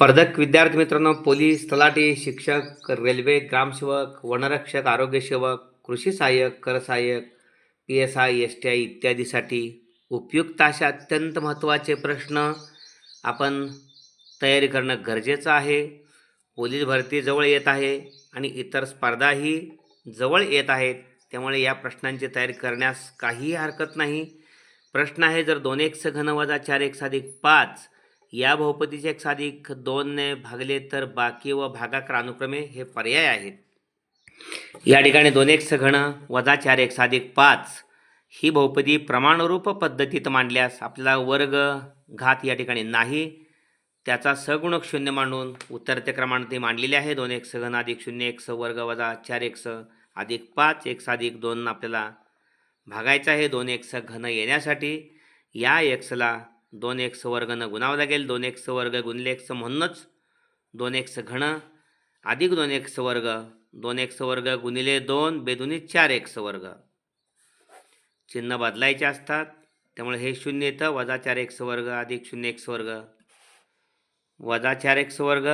स्पर्धक विद्यार्थी मित्रांनो पोलीस तलाठी शिक्षक रेल्वे ग्रामसेवक वनरक्षक आरोग्यसेवक कृषी सहाय्यक कर सहाय्यक P S I S T I इत्यादीसाठी उपयुक्त असे अत्यंत महत्त्वाचे प्रश्न आपण तयारी करणं गरजेचं आहे. पोलीस भरती जवळ येत आहे आणि इतर स्पर्धाही जवळ येत आहेत. त्यामुळे या प्रश्नांची तयारी करण्यास काहीही हरकत नाही. प्रश्न आहे जर दोन एक सघन वजा चार एक साधिक पाच या बहुपदीचे एक साधिक दोनने भागले तर बाकी व भागाकार अनुक्रमे हे पर्याय आहेत. या ठिकाणी दोन एक घन वजा चार एक साधिक पाच. ही बहुपदी प्रमाणरूप पद्धतीत मांडल्यास आपल्याला वर्ग घात या ठिकाणी नाही. त्याचा सगुणक शून्य मांडून उत्तरते क्रमांक ते मांडलेले आहे. दोन एक घन अधिक शून्य एक स वर्ग वजा चार एक स अधिक पाच एक साधिक दोन आपल्याला भागायचं आहे. दोन एक स घन येण्यासाठी या एक्सला दोन एक्स वर्गनं गुणावं लागेल दोन एक्स वर्ग गुणले एक्स म्हणूनच दोन एक्स घण अधिक दोन एक्स वर्ग दोन एक्स वर्ग गुणिले दोन बेदुनी चार एक्स वर्ग. चिन्ह बदलायचे असतात त्यामुळे हे शून्य येतं वजा चार एक्स वर्ग अधिक शून्य एक्स वर्ग. वजा चार एक्स वर्ग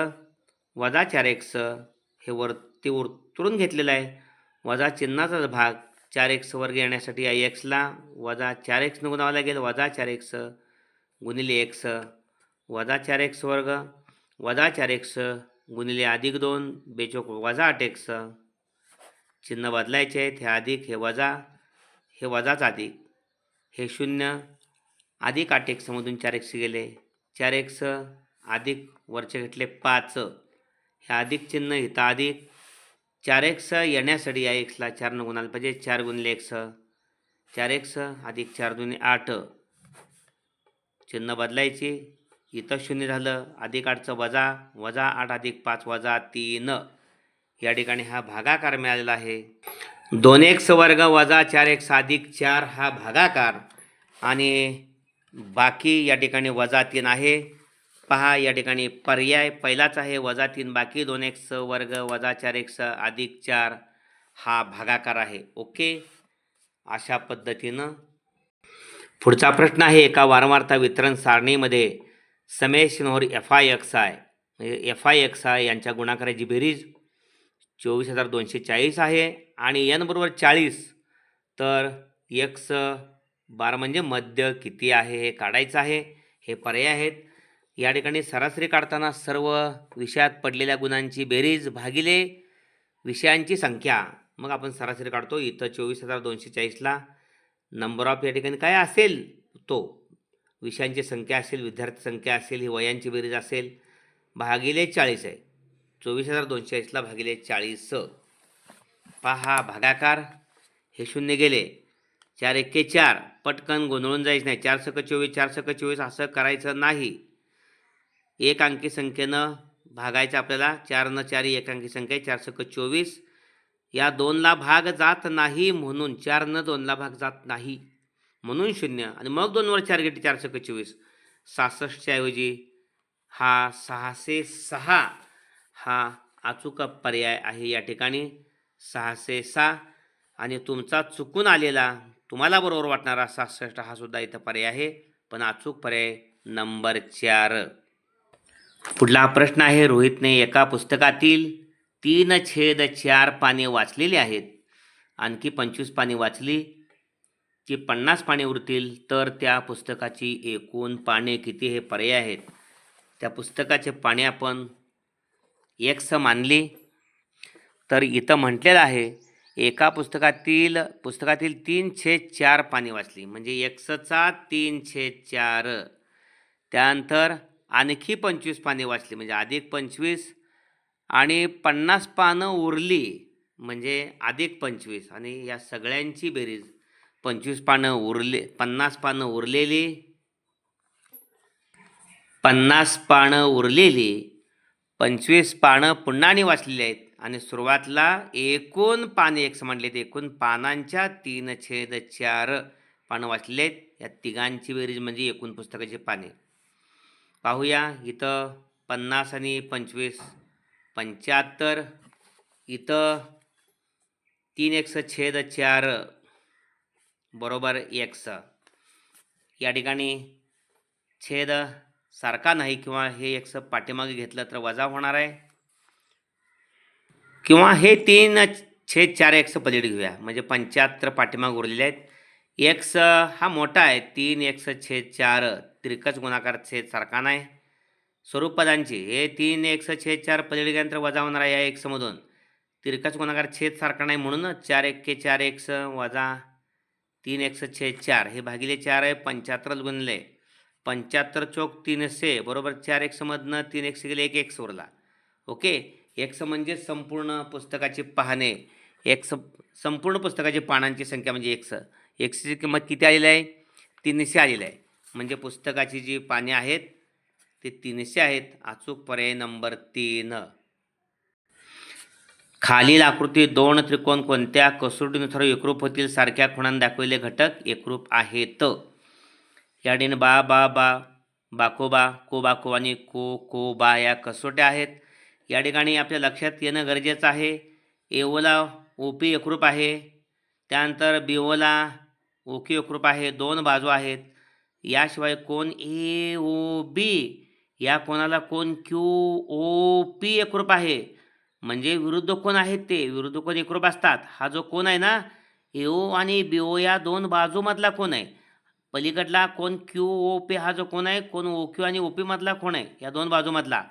वजा चार एक्स हे वरती उतरून घेतलेलं आहे. वजा चिन्हाचाच भाग चार एक्स वर्ग येण्यासाठी या एक्सला वजा चार एक्स गुणावं लागेल वजा चार एक्स गुणिले एक्स वजा चार एक्स वर्ग वजा चार एक्स गुणिले अधिक दोन बेचोक वजा आठ एक्स. चिन्ह बदलायचे आहेत हे अधिक हे वजा हे वजाच अधिक. हे शून्य अधिक आठ एक्समधून चार एक्स गेले. चार एक्स अधिक वरचे घेतले पाच. हे अधिक चिन्ह इथं अधिक. चार एक्स येण्यासाठी या एक्सला चारनं गुणाला पाहिजे चार गुणले एक्स. चार एक्स अधिक चार दुने आठ. चिन्ह बदलायचे. इथं शून्य झालं अधिक आठचं वजा वजा आठ अधिक पाच वजा तीन. या ठिकाणी हा भागाकार मिळालेला आहे. दोन एक्स वर्ग वजा चार एक्स अधिक चार हा भागाकार. आणि बाकी या ठिकाणी वजा तीन आहे. पहा या ठिकाणी पर्याय पहिलाच आहे. वजा तीन बाकी दोन एक्स वर्ग वजा चार एक्स अधिक चार हा भागाकार आहे. ओके? अशा पद्धतीनं पुढचा प्रश्न आहे एका वारंवारता वितरण सारणीमध्ये समेशनवर एफ आय एक्स आय. म्हणजे एफ आय एक्स आय यांच्या गुणाकाराची बेरीज चोवीस हजार दोनशे चाळीस आहे आणि एन बरोबर चाळीस. तर एक्स बारा म्हणजे मध्य किती आहे हे काढायचं आहे हे पर्याय आहेत. या ठिकाणी सरासरी काढताना सर्व विषयात पडलेल्या गुणांची बेरीज भागिले विषयांची संख्या. मग आपण सरासरी काढतो इथं चोवीस हजार दोनशे चाळीसला नंबर ऑफ या ठिकाणी काय असेल? तो. विषयांची संख्या असेल विद्यार्थी संख्या असेल ही वयांची बेरीज असेल. भागिले चाळीस आहे. चोवीस हजार दोनशे ऐंशीला भागिले चाळीस. पहा भागाकार. हे शून्य गेले. चार एक्के चार. पटकन गोंधळून जायचं नाही. चार सक चोवीस चार सक चोवीस असं करायचं नाही. एक अंकी संख्येनं भागायचं आपल्याला. चारनं चार एक अंकी संख्या आहे. चार सक चोवीस. या दोनला भाग जात नाही म्हणून चारनं दोनला भाग जात नाही. म्हणून शून्य. आणि मग दोनवर चार गेटी चारशे सक चोवीस सहासष्टच्या ऐवजी हा सहाशे सहा हा अचूक पर्याय आहे या ठिकाणी. सहाशे सहा. आणि तुमचा चुकून आलेला तुम्हाला बरोबर वाटणारा सहासष्ट हा सुद्धा इथं पर्याय आहे. पण अचूक पर्याय नंबर चार. पुढला प्रश्न आहे रोहितने एका पुस्तकातील तीन छेद चार पाने वाचलेली आहेत. आणखी पंचवीस पाने वाचली की पन्नास पाने उरतील तर त्या पुस्तकाची एकूण पाने किती हे पर्याय आहेत. त्या पुस्तकाचे पाने आपण एक्स मानली. तर इथं म्हटलेलं आहे एका पुस्तकातील पुस्तकातील तीन छेद चार पाने वाचली म्हणजे एक्सचा तीन छेद चार. त्यानंतर आणखी पंचवीस पाने वाचली म्हणजे अधिक पंचवीस आणि पन्नास पानं उरली म्हणजे अधिक पंचवीस आणि या सगळ्यांची बेरीज. पंचवीस पानं उरले पन्नास पानं उरलेली. पन्नास पानं उरलेली. पंचवीस पानं पुन्हा आणि वाचलेली आहेत आणि सुरुवातला एकूण पाने एक म्हणले एकूण पानांच्या तीन छेद चार पानं वाचलेली आहेत. या तिघांची बेरीज म्हणजे एकूण पुस्तकाची पाने. पाहूया इथं पन्नास आणि पंचवीस. पंच्याहत्तर इथं तीन एक्स छेद चार बरोबर एक्स या ठिकाणी छेद सारखा नाही किंवा हे एक्स पाठीमागे घेतलं तर वजा होणार आहे. किंवा हे तीन छेद चार एक्स पलीकडे घेऊया. म्हणजे पंच्याहत्तर पाठीमागे उरलेले आहेत. एक्स हा मोठा आहे. तीन एक्स छेद चार त्रिकच गुणाकार छेद सारखा नाही. स्वरूप पदांची हे तीन एक्स छेद चार पलीकडे वजा होणार आहे या एक्समधून तिरकस गुणाकार छेद सारखा नाही म्हणूनच चार एक्के चार एक्स वजा तीन एक्स छेद चार. हे भागिले चार आहे पंच्याहत्तरच गुणले. पंच्याहत्तर चौक तीनशे बरोबर चार एक्समधनं तीन एक्स गेले एक एक्स उरला ओके? एक्स म्हणजे संपूर्ण पुस्तकाची पाहणे. एक्स संपूर्ण पुस्तकाची पानांची संख्या म्हणजे एक्स एक्सची किंमत किती आलेली आहे? तीनशे आलेली आहे. म्हणजे पुस्तकाची जी पाने आहेत ते तीनशे आहेत. अचूक पर्याय नंबर तीन. खालील आकृती दोन त्रिकोण कोणत्या? कसोटीनुसार एकरूप होतील सारख्या खुणांनी दाखविले घटक एकरूप आहेत. या ठिकाणी बा बा बा बाकोबा को बाको आणि को को बा या कसोट्या आहेत. या ठिकाणी आपल्या लक्षात येणं गरजेचं आहे. एओला ओपी एकरूप आहे. त्यानंतर बिओला ओके एकरूप आहे. दोन बाजू आहेत. याशिवाय कोण? ए ओ बी या कोणाला कोण क्यू ओ पी एकरूप आहे. म्हणजे विरुद्ध कोण आहेत ते? विरुद्ध कोण एकरूप असतात? हा जो कोण आहे ना एओ आणि बी ओ या दोन बाजूमधला कोण आहे? पलीकडला कोण क्यू ओ पी हा जो कोण आहे कोण ओ क्यू आणि ओ पी मधला कोण आहे? या दोन बाजूमधला.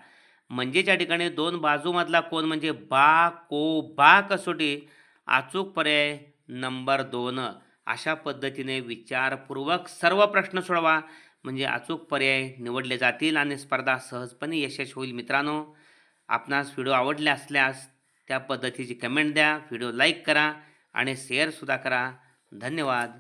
म्हणजे त्या ठिकाणी दोन बाजूमधला कोण म्हणजे बा को बा कसोटी. अचूक पर्याय नंबर दोन. अशा पद्धतीने विचारपूर्वक सर्व प्रश्न सोडवा. म्हणजे अचूक पर्याय निवडले जातील आणि स्पर्धा सहजपणे यशस्वी होईल. मित्रांनो आपणास व्हिडिओ आवडले असल्यास त्या पद्धतीची कमेंट द्या व्हिडिओ लाईक करा आणि शेअरसुद्धा करा. धन्यवाद.